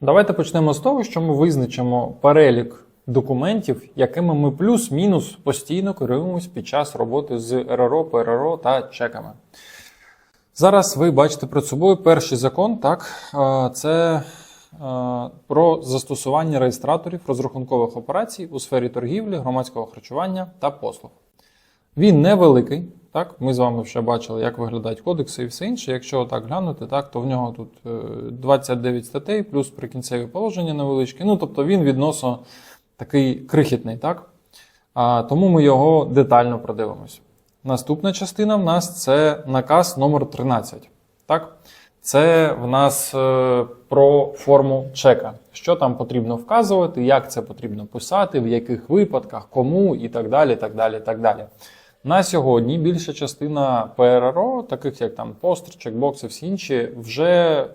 Давайте почнемо з того, що ми визначимо перелік документів, якими ми плюс-мінус постійно керуємось під час роботи з РРО, ПРРО та чеками. Зараз ви бачите перед собою перший закон, так, це про застосування реєстраторів розрахункових операцій у сфері торгівлі, громадського харчування та послуг. Він невеликий. Так, ми з вами вже бачили, як виглядають кодекси і все інше. Якщо так глянути, так, то в нього тут е, 29 статей, плюс прикінцеві положення невеличкі. Ну, тобто він відносно такий крихітний, так? А, тому ми його детально продивимось. Наступна частина в нас це наказ номер 13. Так? Це в нас е, про форму чека. Що там потрібно вказувати, як це потрібно писати, в яких випадках, кому і так далі. так далі, так далі. На сьогодні більша частина ПРРО, таких як там постер, чекбокси, всі інші, вже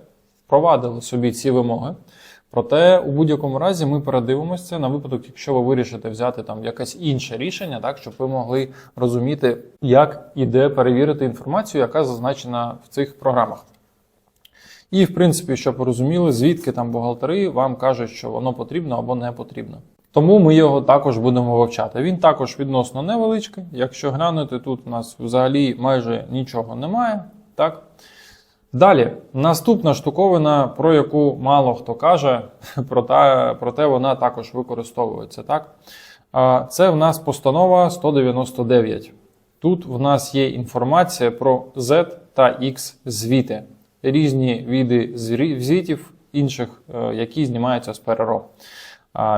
впровадили собі ці вимоги. Проте у будь-якому разі ми передивимося на випадок, якщо ви вирішите взяти там якесь інше рішення, так щоб ви могли розуміти, як і де перевірити інформацію, яка зазначена в цих програмах. І, в принципі, щоб ви розуміли, звідки там бухгалтери вам кажуть, що воно потрібно або не потрібно. Тому ми його також будемо вивчати. Він також відносно невеличкий. Якщо глянути, тут у нас взагалі майже нічого немає. Так? Далі, наступна штуковина, про яку мало хто каже, проте, проте вона також використовується. Так? Це в нас постанова 199. Тут в нас є інформація про Z та X звіти, різні види звітів інших, е, які знімаються з ПРРО.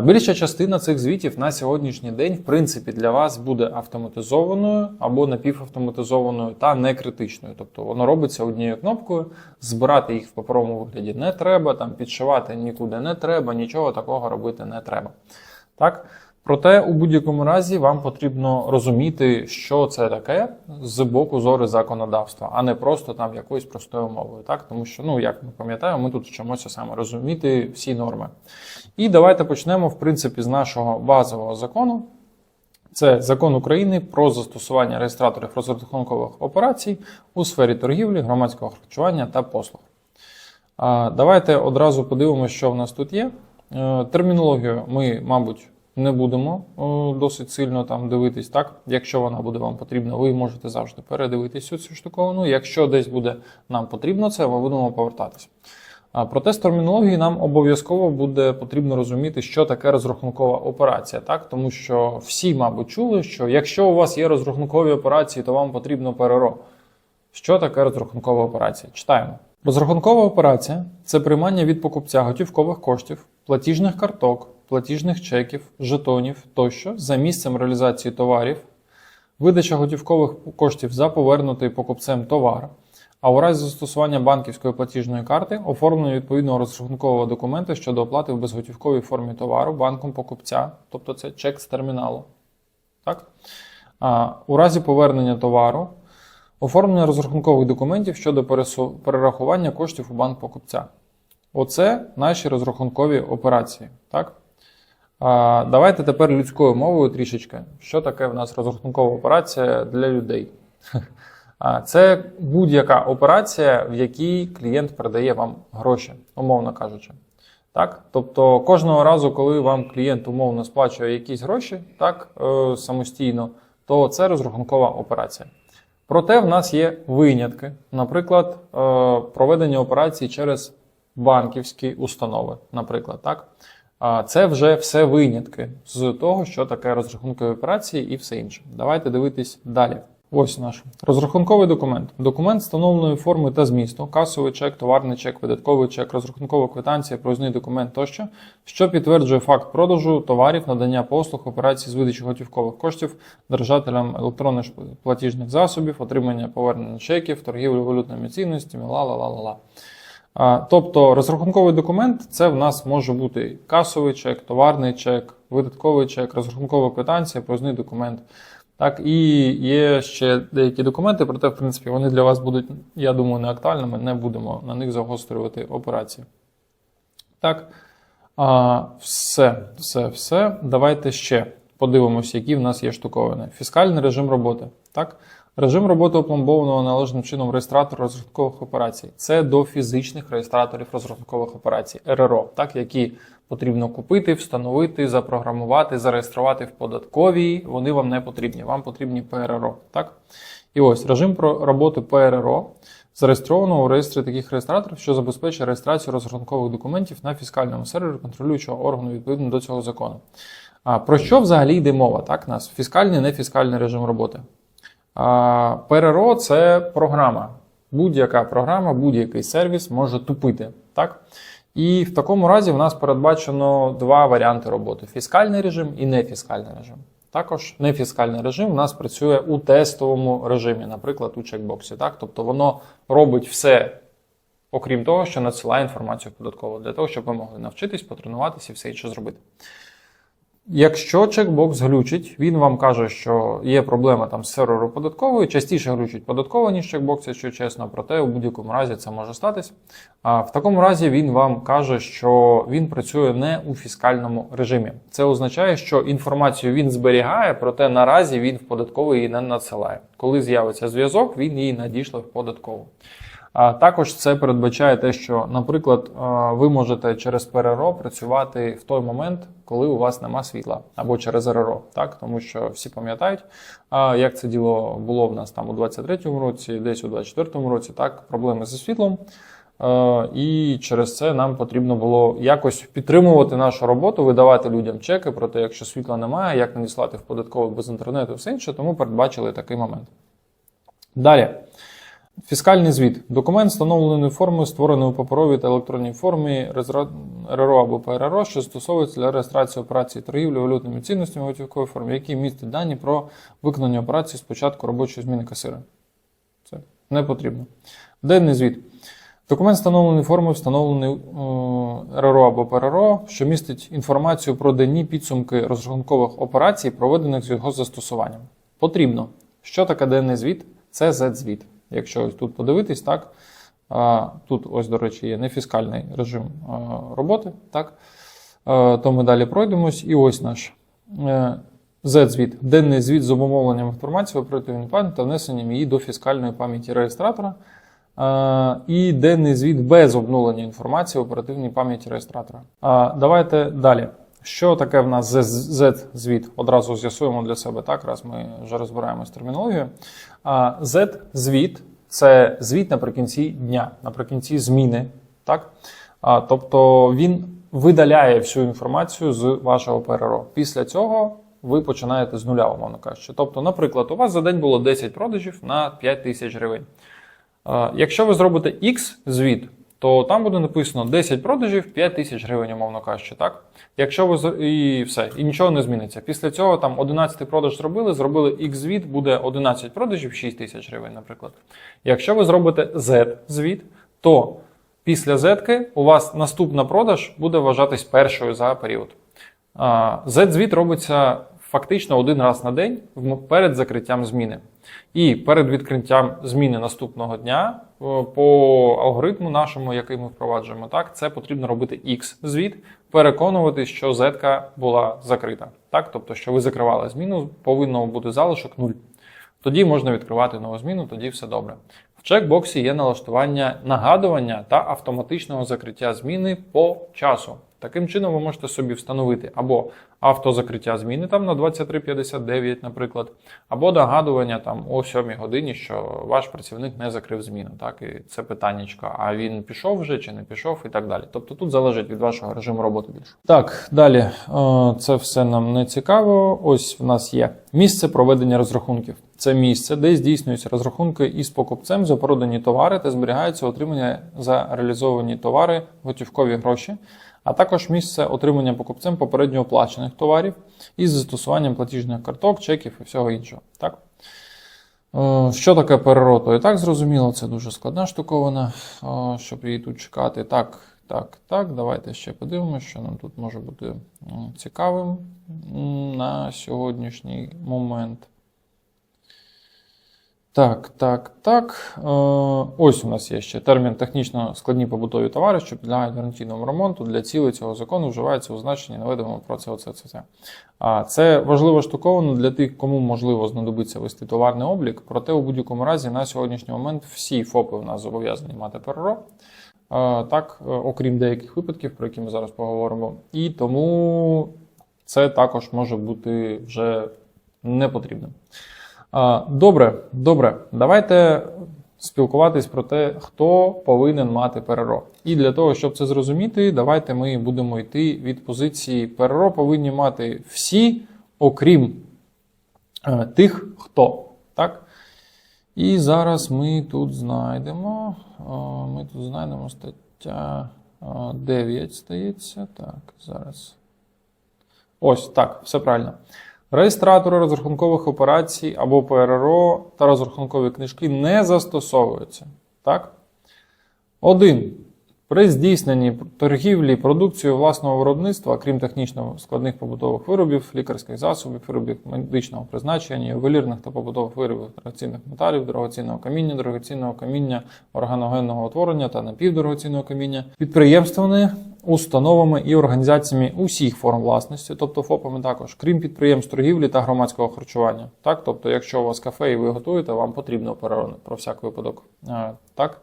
Більша частина цих звітів на сьогоднішній день, в принципі, для вас буде автоматизованою або напівавтоматизованою та не критичною. Тобто воно робиться однією кнопкою, збирати їх в паперовому вигляді не треба, там підшивати нікуди не треба, нічого такого робити не треба. Так? Проте, у будь-якому разі, вам потрібно розуміти, що це таке з боку зори законодавства, а не просто там якоюсь простою мовою. Так? Тому що, ну, як ми пам'ятаємо, ми тут вчимося саме розуміти всі норми. І давайте почнемо, в принципі, з нашого базового закону. Це закон України про застосування реєстраторів розрахункових операцій у сфері торгівлі, громадського харчування та послуг. Давайте одразу подивимося, що в нас тут є. Е, Термінологію ми, мабуть, не будемо досить сильно там дивитись. Так, якщо вона буде вам потрібна, ви можете завжди передивитись цю штуковину. Якщо десь буде нам потрібно це, ми будемо повертатись. Проте з термінології нам обов'язково буде потрібно розуміти, що таке розрахункова операція, так тому що всі, мабуть, чули, що якщо у вас є розрахункові операції, то вам потрібно ПРРО. Що таке розрахункова операція? Читаємо. Розрахункова операція це приймання від покупця готівкових коштів, платіжних карток, платіжних чеків, жетонів тощо за місцем реалізації товарів, видача готівкових коштів за повернутий покупцем товар, а у разі застосування банківської платіжної карти оформлення відповідного розрахункового документа щодо оплати в безготівковій формі товару банком покупця, тобто це чек з терміналу. Так? А, у разі повернення товару оформлення розрахункових документів щодо перерахування коштів у банк покупця. Оце наші розрахункові операції. Так? А, давайте тепер людською мовою трішечки. Що таке в нас розрахункова операція для людей? А, Це будь-яка операція, в якій клієнт передає вам гроші, умовно кажучи. Так? Тобто кожного разу, коли вам клієнт умовно сплачує якісь гроші так, е, самостійно, то це розрахункова операція. Проте в нас є винятки, наприклад, е, проведення операцій через банківські установи, наприклад, так. Це вже все винятки з того, що таке розрахункові операції і все інше. Давайте дивитись далі. Ось наш розрахунковий документ. Документ встановленої форми та змісту, касовий чек, товарний чек, видатковий чек, розрахункова квитанція, проїзний документ тощо, що підтверджує факт продажу товарів, надання послуг, операцій з видачі готівкових коштів держателям електронних платіжних засобів, отримання повернення чеків, торгівлю валютними цінностями, ла-ла-ла-ла-ла. А, Тобто розрахунковий документ це в нас може бути касовий чек, товарний чек, видатковий чек, розрахункова квитанція, проїзний документ. Так, і є ще деякі документи, проте, в принципі, вони для вас будуть, я думаю, не актуальними, не будемо на них загострювати операції. Так, а, все, все, все. Давайте ще подивимося, які в нас є штуковини. Фіскальний режим роботи. Так? Режим роботи опломбованого належним чином реєстратора розрахункових операцій. Це до фізичних реєстраторів розрахункових операцій РРО, так, які потрібно купити, встановити, запрограмувати, зареєструвати в податковій. Вони вам не потрібні. Вам потрібні ПРРО. Так? І ось режим роботи ПРРО зареєстровано у реєстрі таких реєстраторів, що забезпечує реєстрацію розрахункових документів на фіскальному сервері контролюючого органу відповідно до цього закону. А про що взагалі йде мова? Так, нас фіскальний, нефіскальний режим роботи. ПРРО це програма. Будь-яка програма, будь-який сервіс може тупити. Так? І в такому разі в нас передбачено два варіанти роботи: фіскальний режим і нефіскальний режим. Також нефіскальний режим у нас працює у тестовому режимі, наприклад, у чекбоксі. Так? Тобто воно робить все, окрім того, що надсилає інформацію в податкову, для того, щоб ви могли навчитись, потренуватися і все інше зробити. Якщо чекбокс глючить, він вам каже, що є проблема там з сервером податковою. Частіше глючить податково, ніж чекбокс, якщо чесно, проте у будь-якому разі це може статись. А в такому разі він вам каже, що він працює не у фіскальному режимі. Це означає, що інформацію він зберігає, проте наразі він в податковий її не надсилає. Коли з'явиться зв'язок, він її надійшле в податкову. А також це передбачає те, що, наприклад, ви можете через ПРРО працювати в той момент, коли у вас нема світла, або через РРО, так тому що всі пам'ятають, як це діло було в нас там у 23-му році, десь у 24-му році, так, проблеми зі світлом. Е, І через це нам потрібно було якось підтримувати нашу роботу, видавати людям чеки про те, якщо світла немає, як надіслати в податковий без інтернету все інше, тому передбачили такий момент. Далі. Фіскальний звіт. Документ встановленої форми, створений у паперовій та електронній формі РРО або ПРРО, що застосовується для реєстрації операцій торгівлі валютними цінностями в готівковій формі, які містять дані про виконання операцій з початку робочої зміни касира. Це не потрібно. Денний звіт. Документ встановленої форми, встановлений е, РРО або ПРРО, що містить інформацію про денні підсумки розрахункових операцій, проведених з його застосуванням. Потрібно. Що таке денний звіт? Це Z-звіт. Якщо ось тут подивитись, так, тут, ось, до речі, є нефіскальний режим роботи, так, то ми далі пройдемось. І ось наш е, Z-звіт, денний звіт з обумовленням інформації в оперативній пам'яті та внесенням її до фіскальної пам'яті реєстратора. І денний звіт без обнулення інформації в оперативній пам'яті реєстратора. Давайте далі. Що таке в нас Z-звіт? Одразу з'ясуємо для себе так, раз ми вже розбираємось з термінологією. Z-звіт це звіт наприкінці дня, наприкінці зміни. Так? Тобто він видаляє всю інформацію з вашого ПРРО. Після цього ви починаєте з нуля, умовно кажучи. Тобто, наприклад, у вас за день було 10 продажів на 5 тисяч гривень. Якщо ви зробите X звіт, то там буде написано 10 продажів, 5 тисяч гривень, умовно кажучи, так? Якщо ви і все, і нічого не зміниться. Після цього там 11 продаж зробили, зробили X звіт, буде 11 продажів, 6 тисяч гривень, наприклад. Якщо ви зробите Z звіт, то після Z у вас наступна продаж буде вважатись першою за період. Z-звіт робиться фактично один раз на день перед закриттям зміни. І перед відкриттям зміни наступного дня е, по алгоритму нашому, який ми впроваджуємо, так, це потрібно робити X-звіт, переконуватись, що Z була закрита. Так? Тобто, що ви закривали зміну, повинно бути залишок 0. Тоді можна відкривати нову зміну, тоді все добре. В чекбоксі є налаштування нагадування та автоматичного закриття зміни по часу. Таким чином, ви можете собі встановити або автозакриття зміни там на 23.59, наприклад, або нагадування там о 7 годині, що ваш працівник не закрив зміну. Так, і це питаннячко, а він пішов вже чи не пішов, і так далі. Тобто тут залежить від вашого режиму роботи більше. Так, далі е, це все нам не цікаво. Ось в нас є місце проведення розрахунків. Це місце, де здійснюються розрахунки із покупцем за продані товари та зберігаються отримання за реалізовані товари готівкові гроші, а також місце отримання покупцем попередньо оплачених товарів із застосуванням платіжних карток, чеків і всього іншого. Так? Е, Що таке ПРРО, і так зрозуміло, це дуже складна штуковина, е, щоб її тут чекати. Так, так, так, давайте ще подивимося, що нам тут може бути цікавим на сьогоднішній момент. Так, так, так. Е, ось у нас є ще термін технічно складні побутові товари, що підлягають гарантійному ремонту. Для цілей цього закону вживається у значенні наведеному про це, оце, це. А це важливо штуковано для тих, кому можливо знадобиться вести товарний облік. Проте у будь-якому разі на сьогоднішній момент всі ФОПи у нас зобов'язані мати ПРРО. Е, Так, е, окрім деяких випадків, про які ми зараз поговоримо. І тому це також може бути вже не потрібним. А, Добре, добре. Давайте спілкуватись про те, хто повинен мати ПРРО. І для того, щоб це зрозуміти, давайте ми будемо йти від позиції ПРРО повинні мати всі, окрім е, тих, хто. Так? І зараз ми тут знайдемо. е, Ми тут знайдемо стаття е, 9, стається. Так, зараз. Ось так, все правильно. Реєстратори розрахункових операцій або ПРРО та розрахункові книжки не застосовуються. Так? 1. При здійсненні торгівлі продукцією власного виробництва, крім технічно складних побутових виробів, лікарських засобів, виробів медичного призначення, ювелірних та побутових виробів дорогоцінних металів, дорогоцінного каміння, дорогоцінного каміння органогенного утворення та напівдорогоцінного каміння, підприємствами, установами і організаціями усіх форм власності, тобто ФОПами також, крім підприємств торгівлі та громадського харчування. Так? Тобто, якщо у вас кафе і ви готуєте, вам потрібно перерони про всяк випадок. Е, Так?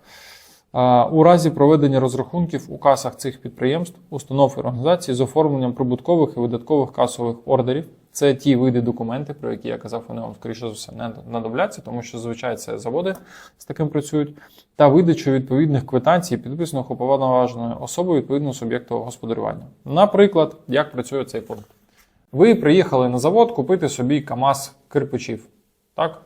У разі проведення розрахунків у касах цих підприємств, установ і організацій з оформленням прибуткових і видаткових касових ордерів. Це ті види документи, про які я казав, вони вам, скоріше за все, не надобляться, тому що зазвичай це заводи з таким працюють, та видачу відповідних квитанцій, підписаних уповноваженою особою відповідно суб'єкту господарювання. Наприклад, як працює цей пункт. Ви приїхали на завод купити собі КАМАЗ кирпичів. Так?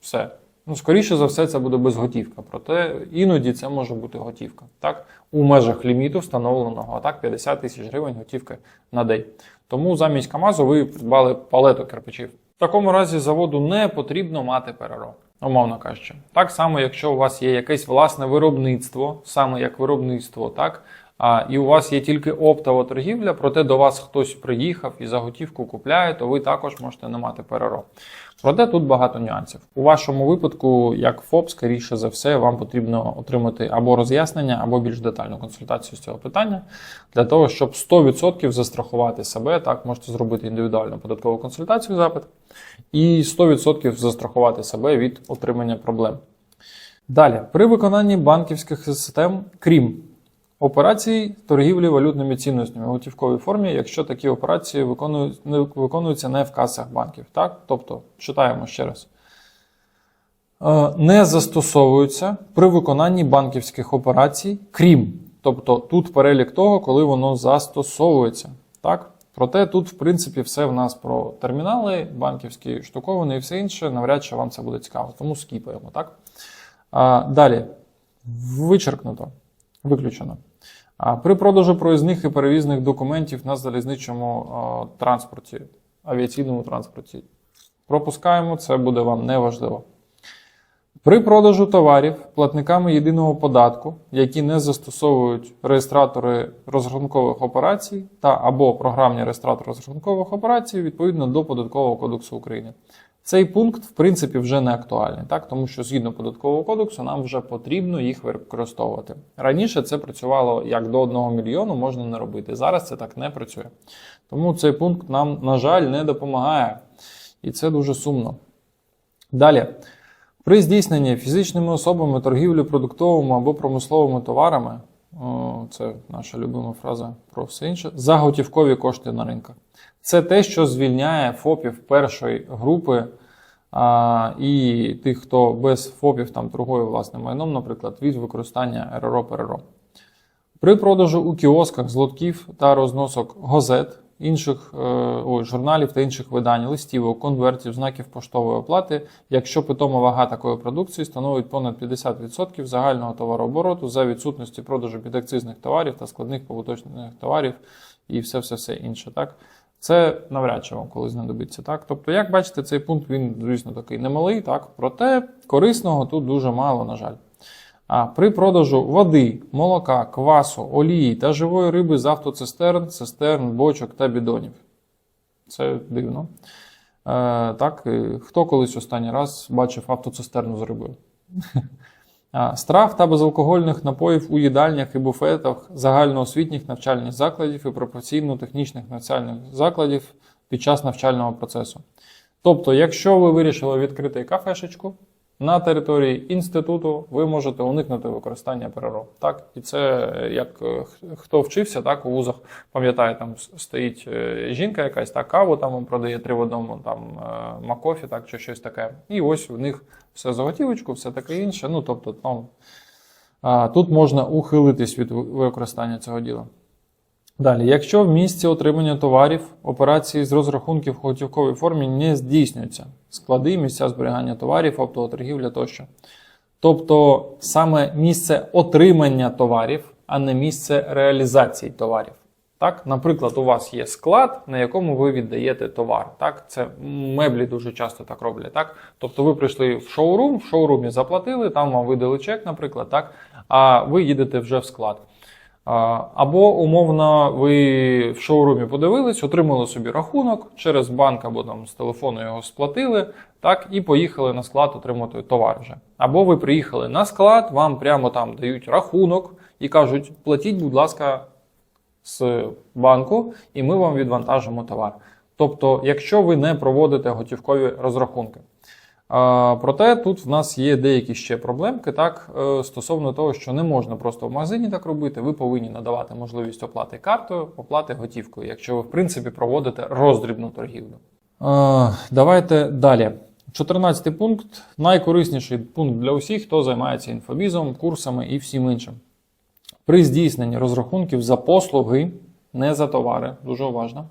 Все. Ну, скоріше за все, це буде безготівка, проте іноді це може бути готівка. Так? У межах ліміту встановленого, так 50 тисяч гривень готівки на день. Тому замість КАМАЗу ви придбали палету кирпичів. В такому разі заводу не потрібно мати ПРРО, умовно кажучи. Так само, якщо у вас є якесь власне виробництво, саме як виробництво, так, а, і у вас є тільки оптова торгівля, проте до вас хтось приїхав і за готівку купляє, то ви також можете не мати ПРРО. Проте тут багато нюансів. У вашому випадку, як ФОП, скоріше за все, вам потрібно отримати або роз'яснення, або більш детальну консультацію з цього питання для того, щоб 100% застрахувати себе. Так, можете зробити індивідуальну податкову консультацію запит, і 100% застрахувати себе від отримання проблем. Далі, при виконанні банківських систем, крім Операції торгівлі валютними цінностями у готівковій формі, якщо такі операції виконують, не виконуються не в касах банків. Так? Тобто, читаємо ще раз. Е, Не застосовуються при виконанні банківських операцій, крім. Тобто тут перелік того, коли воно застосовується. Так? Проте тут, в принципі, все в нас про термінали, банківські штуковини і все інше. Навряд чи вам це буде цікаво. Тому скіпаємо. Так? А, Далі. Вичеркнуто. Виключено. При продажу проїзних і перевізних документів на залізничному а, транспорті, авіаційному транспорті. Пропускаємо, це буде вам неважливо. При продажу товарів платниками єдиного податку, які не застосовують реєстратори розрахункових операцій та або програмні реєстратори розрахункових операцій відповідно до Податкового кодексу України. Цей пункт, в принципі, вже не актуальний, так? тому що згідно податкового кодексу нам вже потрібно їх використовувати. Раніше це працювало як до 1 мільйону можна не робити. Зараз це так не працює. Тому цей пункт нам, на жаль, не допомагає. І це дуже сумно. Далі. При здійсненні фізичними особами торгівлі продуктовими або промисловими товарами, це наша любима фраза про все інше, Заготівкові кошти на ринках. Це те, що звільняє ФОПів першої групи а, і тих, хто без ФОПів там торгує власним майном, наприклад, від використання РРО ПРРО. При продажу у кіосках злотків та розносок газет, інших е, ой, журналів та інших видань, листівок, конвертів, знаків поштової оплати, якщо питома вага такої продукції становить понад 50% загального товарообороту за відсутності продажу підакцизних товарів та складних побуточних товарів і все все все інше. Так? Це навряд чи вам коли знадобиться. Так? Тобто, як бачите, цей пункт він, звісно, такий немалий, так? проте корисного тут дуже мало, на жаль. А при продажу води, молока, квасу, олії та живої риби з автоцистерн, цистерн, бочок та бідонів. Це дивно. так, е, хто колись останній раз бачив автоцистерну з рибою? Страв та безалкогольних напоїв у їдальнях і буфетах загальноосвітніх навчальних закладів і професійно-технічних навчальних закладів під час навчального процесу. Тобто, якщо ви вирішили відкрити кафешечку на території інституту, ви можете уникнути використання ПРРО. Так? І це як е, хто вчився, так у вузах пам'ятає, там стоїть е, жінка якась, так, каву там продає три в одному, там е, макофі, так, чи щось таке. І ось у них все заготівочку, все таке інше. Ну, тобто, там, тут можна ухилитись від використання цього діла. Далі, якщо в місці отримання товарів операції з розрахунків в готівковій формі не здійснюються, склади, місця зберігання товарів, оптовоторгівля тощо. Тобто саме місце отримання товарів, а не місце реалізації товарів. Так, наприклад, у вас є склад, на якому ви віддаєте товар. Так, це меблі дуже часто так роблять. Так, тобто ви прийшли в шоурум, в шоурумі заплатили, там вам видали чек, наприклад, так, а ви їдете вже в склад. Або умовно ви в шоурумі подивились, отримали собі рахунок через банк або там з телефону його сплатили, так, і поїхали на склад отримати товар вже. Або ви приїхали на склад, вам прямо там дають рахунок і кажуть, платіть, будь ласка, з банку, і ми вам відвантажимо товар. Тобто, якщо ви не проводите готівкові розрахунки. Проте тут в нас є деякі ще проблемки, так, е, стосовно того, що не можна просто в магазині так робити, ви повинні надавати можливість оплати картою, оплати готівкою, якщо ви, в принципі, проводите роздрібну торгівлю. Давайте далі. 14 пункт найкорисніший пункт для усіх, хто займається інфобізом, курсами і всім іншим. При здійсненні розрахунків за послуги, не за товари, дуже уважно.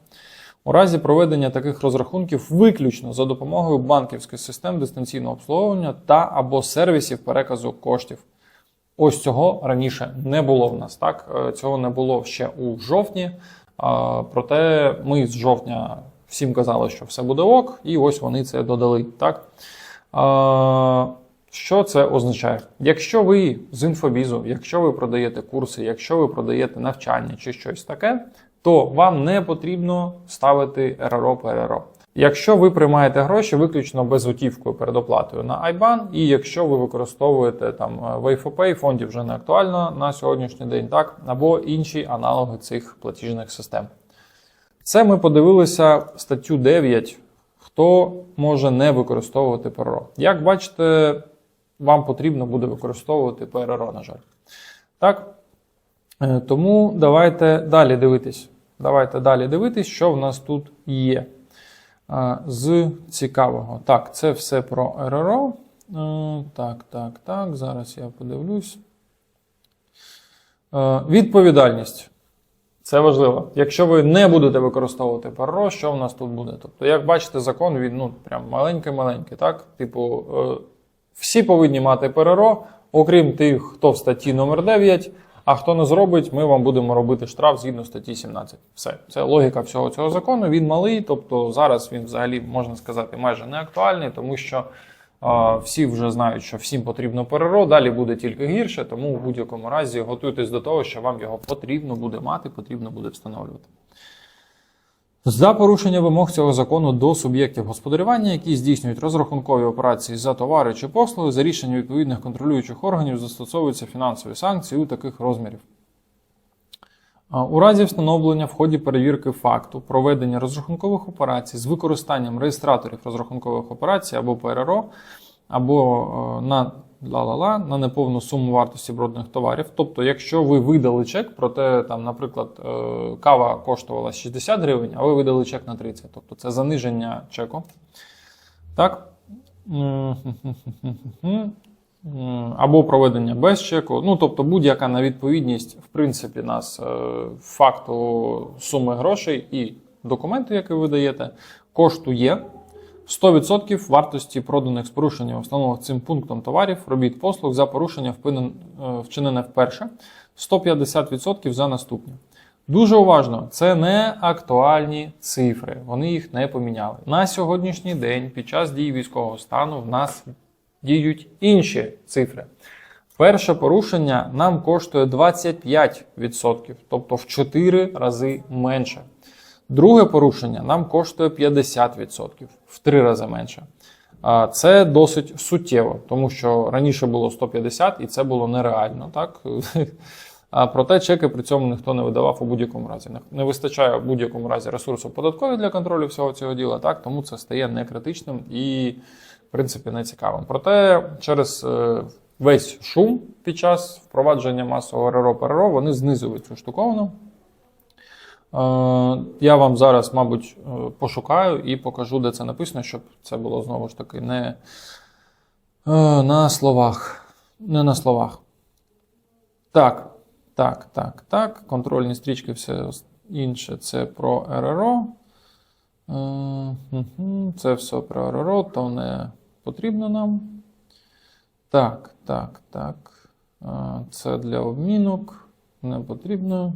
У разі проведення таких розрахунків виключно за допомогою банківських систем дистанційного обслуговування та або сервісів переказу коштів. Ось цього раніше не було в нас. Так Е, цього не було ще у жовтні. Проте ми з жовтня всім казали, що все буде ок, і ось вони це додали. Так що це означає? Якщо ви з інфобізу, якщо ви продаєте курси, якщо ви продаєте навчання чи щось таке, то вам не потрібно ставити РРО ПРРО. Якщо ви приймаєте гроші виключно безготівкою перед оплатою на IBAN, і якщо ви використовуєте там Wayfopay, фондів вже не актуально на сьогоднішній день, так або інші аналоги цих платіжних систем. Це ми подивилися статтю 9. Хто може не використовувати ПРРО? Як бачите, вам потрібно буде використовувати ПРРО, на жаль. Так? Е, Тому давайте далі дивитись. Давайте далі дивитись, що в нас тут є. Е, З цікавого. Так, це все про РРО. Е, Так, так, так. Зараз я подивлюсь. Е, Відповідальність. Це важливо. Якщо ви не будете використовувати ПРРО, що в нас тут буде? Тобто, як бачите, закон він ну, прям маленький-маленький, так? Типу, всі повинні мати ПРРО, окрім тих, хто в статті номер 9, а хто не зробить, ми вам будемо робити штраф згідно статті 17. Все. Це логіка всього цього закону. Він малий, тобто зараз він взагалі, можна сказати, майже не актуальний, тому що е, всі вже знають, що всім потрібно ПРРО, далі буде тільки гірше, тому в будь-якому разі готуйтесь до того, що вам його потрібно буде мати, потрібно буде встановлювати. За порушення вимог цього закону до суб'єктів господарювання, які здійснюють розрахункові операції за товари чи послуги, за рішенням відповідних контролюючих органів застосовуються фінансові санкції у таких розмірів. У разі встановлення в ході перевірки факту проведення розрахункових операцій з використанням реєстраторів розрахункових операцій або ПРРО, або е, на ла-ла-ла, на неповну суму вартості бродних товарів. Тобто, якщо ви видали чек, проте там, наприклад, е, кава коштувала 60 гривень, а ви видали чек на 30, тобто це заниження чеку. Так? Або проведення без чеку. Ну, тобто, будь-яка невідповідність, в принципі, нас е, факту суми грошей і документу, який ви даєте, коштує 100% вартості проданих з порушенням встановлених цим пунктом товарів, робіт послуг за порушення е, вчинене вперше, 150% за наступні. Дуже уважно, це не актуальні цифри, вони їх не поміняли. На сьогоднішній день, під час дії військового стану, в нас діють інші цифри. Перше порушення нам коштує 25%, тобто в 4 рази менше. Друге порушення нам коштує 50%, в три рази менше. Це досить суттєво, тому що раніше було 150 і це було нереально. Так? Проте чеки при цьому ніхто не видавав у будь-якому разі. Не- вистачає в будь-якому разі ресурсу податкові для контролю всього цього діла, так? тому це стає некритичним і, в принципі, не цікавим. Проте через е, весь шум під час впровадження масового РРО ПРРО вони знизують цю штуковину. Е, Я вам зараз, мабуть, е, пошукаю і покажу, де це написано, щоб це було знову ж таки не е, на словах. Не на словах. Так, так, так, так. Контрольні стрічки, все інше це про РРО. Це все про РРО, то не потрібно нам. Так, так, так. Це для обмінок. Не потрібно.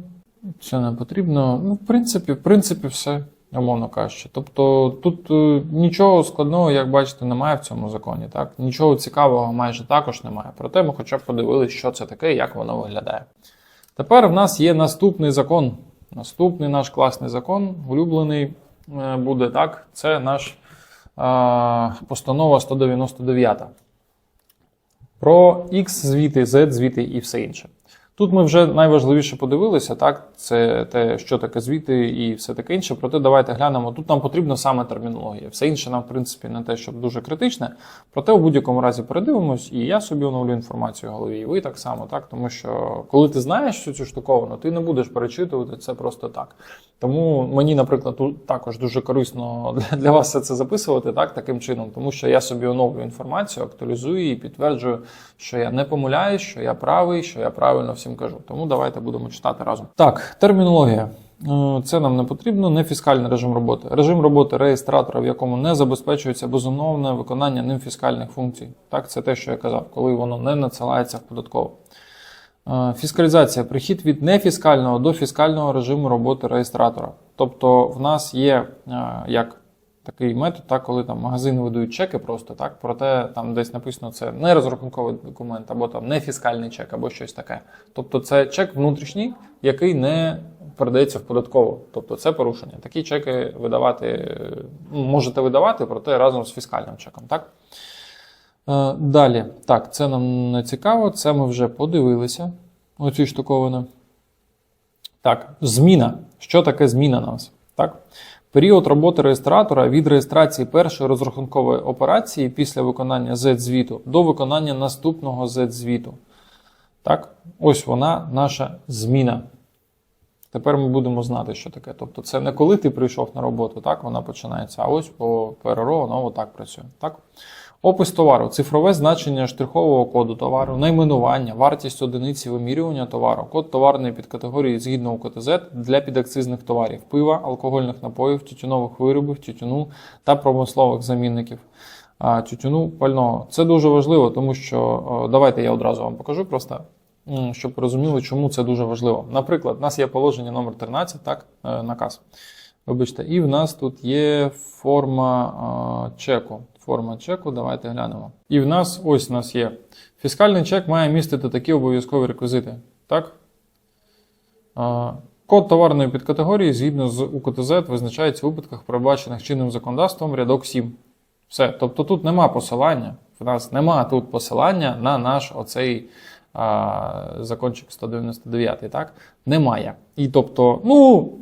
Це не потрібно. Ну, в принципі, в принципі, все, умовно кажучи. Тобто тут е, нічого складного, як бачите, немає в цьому законі. Так? Нічого цікавого майже також немає. Проте ми хоча б подивилися, що це таке і як воно виглядає. Тепер в нас є наступний закон. Наступний наш класний закон, улюблений е, буде так. Це наш е, постанова 199. Про X звіти, Z звіти і все інше. Тут ми вже найважливіше подивилися, так? Це те, що таке звіти і все таке інше. Проте давайте глянемо. Тут нам потрібна саме термінологія. Все інше нам, в принципі, не те, щоб дуже критичне. Проте, у будь-якому разі передивимось, і я собі оновлю інформацію в голові, і ви так само, так? Тому що коли ти знаєш всю цю штуковину, ти не будеш перечитувати це просто так. Тому мені, наприклад, тут також дуже корисно для- вас це записувати так, таким чином, тому що я собі оновлюю інформацію, актуалізую її, підтверджую, що я не помиляюсь, що я правий, що я правильно всім кажу. Тому давайте будемо читати разом. Так, термінологія. Е, Це нам не потрібно. Не фіскальний режим роботи. Режим роботи реєстратора, в якому не забезпечується безумовне виконання ним фіскальних функцій. Так, це те, що я казав, коли воно не надсилається в податково. Е, Фіскалізація прихід від нефіскального до фіскального режиму роботи реєстратора. Тобто в нас є е, як такий метод, так, коли там магазини видають чеки просто так, проте там десь написано це не розрахунковий документ, або там не фіскальний чек, або щось таке. Тобто це чек внутрішній, який не передається в податково. Тобто це порушення. Такі чеки видавати е, ну, можете видавати, проте разом з фіскальним чеком. Так? Е, Далі, так, це нам не цікаво, це ми вже подивилися. Оці штуковини. Так, зміна. Що таке зміна нас? Так? Період роботи реєстратора від реєстрації першої розрахункової операції після виконання Z-звіту до виконання наступного Z-звіту. Так? Ось вона, наша зміна. Тепер ми будемо знати, що таке. Тобто, це не коли ти прийшов на роботу, так вона починається, а ось по ПРО воно отак працює. Так? Опис товару, цифрове значення штрихового коду товару, найменування, вартість одиниці вимірювання товару, код товарної підкатегорії згідно УКТЗ для підакцизних товарів, пива, алкогольних напоїв, тютюнових виробів, тютюну та промислових замінників. Тютюну пального. Це дуже важливо, тому що давайте я одразу вам покажу просто, щоб розуміли, чому це дуже важливо. Наприклад, у нас є положення номер 13, так, е, наказ. Вибачте, і в нас тут є форма чеку. Форма чеку, давайте глянемо. І в нас ось у нас є. Фіскальний чек має містити такі обов'язкові реквізити. Так? Код товарної підкатегорії згідно з УКТЗ визначається у випадках, передбачених чинним законодавством рядок 7. Все. Тобто тут нема посилання. В нас нема тут посилання на наш оцей а, закончик 199, так? Немає. І тобто, ну,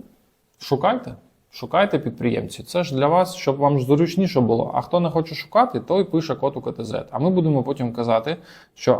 шукайте. Шукайте підприємців. Це ж для вас, щоб вам зручніше було. А хто не хоче шукати, той пише код у КТЗ. А ми будемо потім казати, що